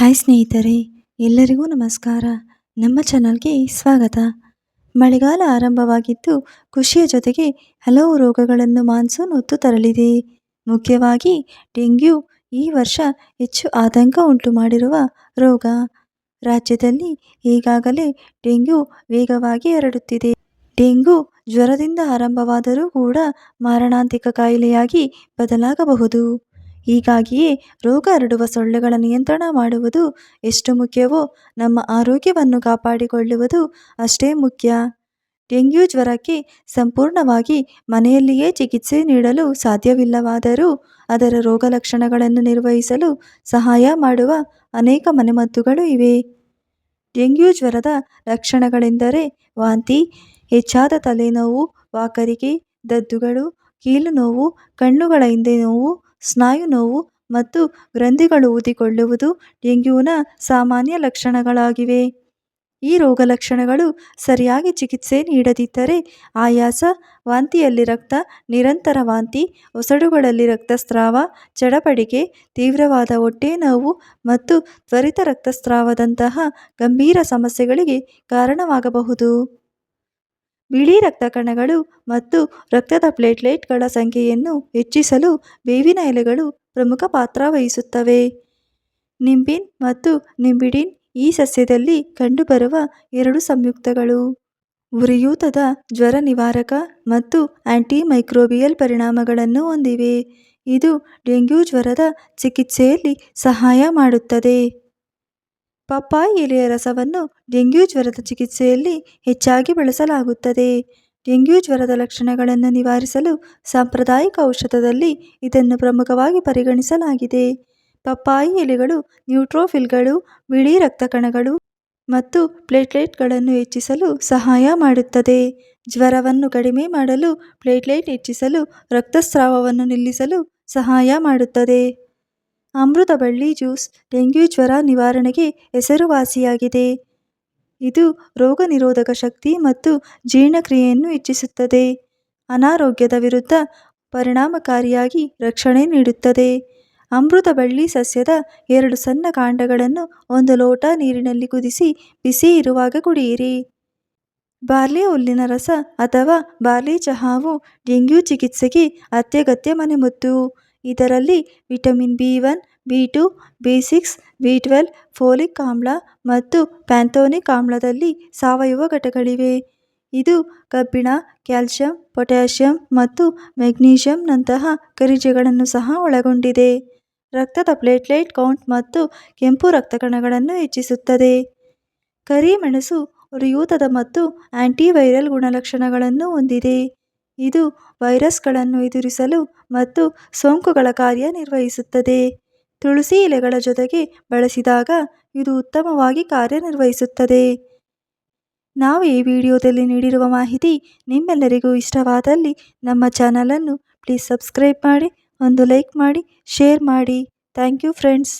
Hi ಸ್ನೇಹಿತರೆ, ಎಲ್ಲರಿಗೂ ನಮಸ್ಕಾರ. ನಮ್ಮ ಚಾನಲ್ಗೆ ಸ್ವಾಗತ. ಮಳೆಗಾಲ ಆರಂಭವಾಗಿದ್ದು ಖುಷಿಯ ಜೊತೆಗೆ ಹಲವು ರೋಗಗಳನ್ನು ಮಾನ್ಸೂನ್ ಹೊತ್ತು ತರಲಿದೆ. ಮುಖ್ಯವಾಗಿ ಡೆಂಗ್ಯೂ ಈ ವರ್ಷ ಹೆಚ್ಚು ಆತಂಕ ಉಂಟು ಮಾಡಿರುವ ರೋಗ. ರಾಜ್ಯದಲ್ಲಿ ಈಗಾಗಲೇ ಡೆಂಗ್ಯೂ ವೇಗವಾಗಿ ಹರಡುತ್ತಿದೆ. ಡೆಂಗ್ಯೂ ಜ್ವರದಿಂದ ಆರಂಭವಾದರೂ ಕೂಡ ಮಾರಣಾಂತಿಕ ಕಾಯಿಲೆಯಾಗಿ ಬದಲಾಗಬಹುದು. ಹೀಗಾಗಿಯೇ ರೋಗ ಹರಡುವ ಸೊಳ್ಳೆಗಳ ನಿಯಂತ್ರಣ ಮಾಡುವುದು ಎಷ್ಟು ಮುಖ್ಯವೋ ನಮ್ಮ ಆರೋಗ್ಯವನ್ನು ಕಾಪಾಡಿಕೊಳ್ಳುವುದು ಅಷ್ಟೇ ಮುಖ್ಯ. ಡೆಂಗ್ಯೂ ಜ್ವರಕ್ಕೆ ಸಂಪೂರ್ಣವಾಗಿ ಮನೆಯಲ್ಲಿಯೇ ಚಿಕಿತ್ಸೆ ನೀಡಲು ಸಾಧ್ಯವಿಲ್ಲವಾದರೂ ಅದರ ರೋಗ ಲಕ್ಷಣಗಳನ್ನು ನಿರ್ವಹಿಸಲು ಸಹಾಯ ಮಾಡುವ ಅನೇಕ ಮನೆಮದ್ದುಗಳು ಇವೆ. ಡೆಂಗ್ಯೂ ಜ್ವರದ ಲಕ್ಷಣಗಳೆಂದರೆ ವಾಂತಿ, ಹೆಚ್ಚಾದ ತಲೆನೋವು ವಾಕರಿಕೆ ದದ್ದುಗಳು ಕೀಲು ನೋವು ಕಣ್ಣುಗಳ ಹಿಂದೆ ನೋವು ಸ್ನಾಯು ನೋವು ಮತ್ತು ಗ್ರಂಥಿಗಳು ಊದಿಕೊಳ್ಳುವುದು ಡೆಂಗ್ಯೂನ ಸಾಮಾನ್ಯ ಲಕ್ಷಣಗಳಾಗಿವೆ. ಈ ರೋಗ ಲಕ್ಷಣಗಳು ಸರಿಯಾಗಿ ಚಿಕಿತ್ಸೆ ನೀಡದಿದ್ದರೆ ಆಯಾಸ, ವಾಂತಿಯಲ್ಲಿ ರಕ್ತ, ನಿರಂತರ ವಾಂತಿ, ಒಸಡುಗಳಲ್ಲಿ ರಕ್ತಸ್ರಾವ ಚಡಪಡಿಕೆ ತೀವ್ರವಾದ ಹೊಟ್ಟೆ ನೋವು ಮತ್ತು ತ್ವರಿತ ರಕ್ತಸ್ರಾವದಂತಹ ಗಂಭೀರ ಸಮಸ್ಯೆಗಳಿಗೆ ಕಾರಣವಾಗಬಹುದು. ಬಿಳಿ ರಕ್ತ ಕಣಗಳು ಮತ್ತು ರಕ್ತದ ಪ್ಲೇಟ್ಲೆಟ್ಗಳ ಸಂಖ್ಯೆಯನ್ನು ಹೆಚ್ಚಿಸಲು ಬೇವಿನ ಎಲೆಗಳು ಪ್ರಮುಖ ಪಾತ್ರ ವಹಿಸುತ್ತವೆ. ನಿಂಬಿನ್ ಮತ್ತು ನಿಂಬಿಡಿನ್ ಈ ಸಸ್ಯದಲ್ಲಿ ಕಂಡುಬರುವ ಎರಡು ಸಂಯುಕ್ತಗಳು. ಉರಿಯೂತದ ಜ್ವರ ನಿವಾರಕ ಮತ್ತು ಆಂಟಿಮೈಕ್ರೋಬಿಯಲ್ ಪರಿಣಾಮಗಳನ್ನು ಹೊಂದಿವೆ. ಇದು ಡೆಂಗ್ಯೂ ಜ್ವರದ ಚಿಕಿತ್ಸೆಯಲ್ಲಿ ಸಹಾಯ ಮಾಡುತ್ತದೆ. ಪಪ್ಪಾಯಿ ಎಲೆಯ ರಸವನ್ನು ಡೆಂಗ್ಯೂ ಜ್ವರದ ಚಿಕಿತ್ಸೆಯಲ್ಲಿ ಹೆಚ್ಚಾಗಿ ಬಳಸಲಾಗುತ್ತದೆ. ಡೆಂಗ್ಯೂ ಜ್ವರದ ಲಕ್ಷಣಗಳನ್ನು ನಿವಾರಿಸಲು ಸಾಂಪ್ರದಾಯಿಕ ಔಷಧದಲ್ಲಿ ಇದನ್ನು ಪ್ರಮುಖವಾಗಿ ಪರಿಗಣಿಸಲಾಗಿದೆ. ಪಪ್ಪಾಯಿ ಎಲೆಗಳು ನ್ಯೂಟ್ರೋಫಿಲ್ಗಳು, ಬಿಳಿ ರಕ್ತ ಕಣಗಳು ಮತ್ತು ಪ್ಲೇಟ್ಲೆಟ್ಗಳನ್ನು ಹೆಚ್ಚಿಸಲು ಸಹಾಯ ಮಾಡುತ್ತದೆ. ಜ್ವರವನ್ನು ಕಡಿಮೆ ಮಾಡಲು ಪ್ಲೇಟ್ಲೆಟ್ ಹೆಚ್ಚಿಸಲು ರಕ್ತಸ್ರಾವವನ್ನು ನಿಲ್ಲಿಸಲು ಸಹಾಯ ಮಾಡುತ್ತದೆ. ಅಮೃತಬಳ್ಳಿ ಜ್ಯೂಸ್ ಡೆಂಗ್ಯೂ ಜ್ವರ ನಿವಾರಣೆಗೆ ಹೆಸರುವಾಸಿಯಾಗಿದೆ. ಇದು ರೋಗ ನಿರೋಧಕ ಶಕ್ತಿ ಮತ್ತು ಜೀರ್ಣಕ್ರಿಯೆಯನ್ನು ಹೆಚ್ಚಿಸುತ್ತದೆ. ಅನಾರೋಗ್ಯದ ವಿರುದ್ಧ ಪರಿಣಾಮಕಾರಿಯಾಗಿ ರಕ್ಷಣೆ ನೀಡುತ್ತದೆ. ಅಮೃತ ಬಳ್ಳಿ ಸಸ್ಯದ ಎರಡು ಸಣ್ಣ ಕಾಂಡಗಳನ್ನು ಒಂದು ಲೋಟ ನೀರಿನಲ್ಲಿ ಕುದಿಸಿ ಬಿಸಿ ಇರುವಾಗ ಕುಡಿಯಿರಿ. ಬಾರ್ಲಿ ಹುಲ್ಲಿನ ರಸ ಅಥವಾ ಬಾರ್ಲಿ ಚಹಾವು ಡೆಂಗ್ಯೂ ಚಿಕಿತ್ಸೆಗೆ ಅತ್ಯಗತ್ಯ ಮನೆಮದ್ದು ಇದರಲ್ಲಿ vitamin B one, B two, B six, B twelve, folic ಆಮ್ಲ ಮತ್ತು ಪ್ಯಾಂಥೋನಿಕ್ ಆಮ್ಲದಲ್ಲಿ ಸಾವಯವ ಘಟಕಗಳಿವೆ. ಇದು ಕಬ್ಬಿಣ ಕ್ಯಾಲ್ಸಿಯಂ ಪೊಟ್ಯಾಷಿಯಂ ಮತ್ತು ಮೆಗ್ನೀಷಿಯಂನಂತಹ ಖನಿಜಗಳನ್ನು ಸಹ ಒಳಗೊಂಡಿದೆ. ರಕ್ತದ ಪ್ಲೇಟ್ಲೆಟ್ ಕೌಂಟ್ ಮತ್ತು ಕೆಂಪು ರಕ್ತ ಕಣಗಳನ್ನು ಹೆಚ್ಚಿಸುತ್ತದೆ ಕರಿಮೆಣಸು ಉರಿಯೂತದ ಮತ್ತು ಆಂಟಿವೈರಲ್ ಗುಣಲಕ್ಷಣಗಳನ್ನು ಹೊಂದಿದೆ. ಇದು ವೈರಸ್ಗಳನ್ನು ಎದುರಿಸಲು ಮತ್ತು ಸೋಂಕುಗಳ ಕಾರ್ಯನಿರ್ವಹಿಸುತ್ತದೆ ತುಳಸಿ ಎಲೆಗಳ ಜೊತೆಗೆ ಬಳಸಿದಾಗ ಇದು ಉತ್ತಮವಾಗಿ ಕಾರ್ಯನಿರ್ವಹಿಸುತ್ತದೆ. ನಾವು ಈ ವಿಡಿಯೋದಲ್ಲಿ ನೀಡಿರುವ ಮಾಹಿತಿ ನಿಮ್ಮೆಲ್ಲರಿಗೂ ಇಷ್ಟವಾದಲ್ಲಿ ನಮ್ಮ ಚಾನಲನ್ನು ಪ್ಲೀಸ್ ಸಬ್ಸ್ಕ್ರೈಬ್ ಮಾಡಿ, ಒಂದು ಲೈಕ್ ಮಾಡಿ, ಶೇರ್ ಮಾಡಿ. Thank you friends.